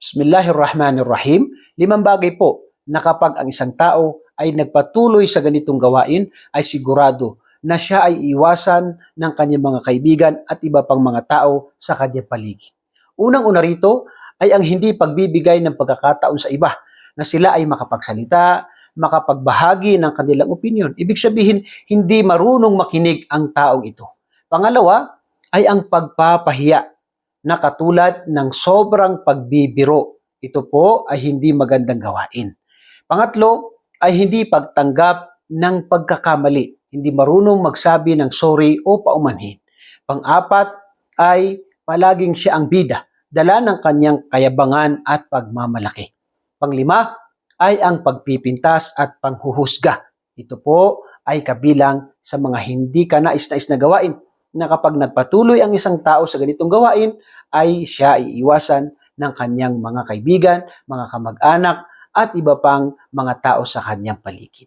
Bismillahirrahmanirrahim. Limang bagay po na kapag ang isang tao ay nagpatuloy sa ganitong gawain ay sigurado na siya ay iwasan ng kanyang mga kaibigan at iba pang mga tao sa kanyang paligid. Unang-una rito ay ang hindi pagbibigay ng pagkakataon sa iba na sila ay makapagsalita, makapagbahagi ng kanilang opinion. Ibig sabihin, hindi marunong makinig ang taong ito. Pangalawa ay ang pagpapahiya na katulad ng sobrang pagbibiro. Ito po ay hindi magandang gawain. Pangatlo ay hindi pagtanggap ng pagkakamali. Hindi marunong magsabi ng sorry o paumanhin. Pang-apat ay palaging siya ang bida, dala ng kanyang kayabangan at pagmamalaki. Panglima ay ang pagpipintas at panghuhusga. Ito po ay kabilang sa mga hindi ka nais-nais na gawain na kapag nagpatuloy ang isang tao sa ganitong gawain, ay siya ay iwasan ng kanyang mga kaibigan, mga kamag-anak, at iba pang mga tao sa kanyang paligid.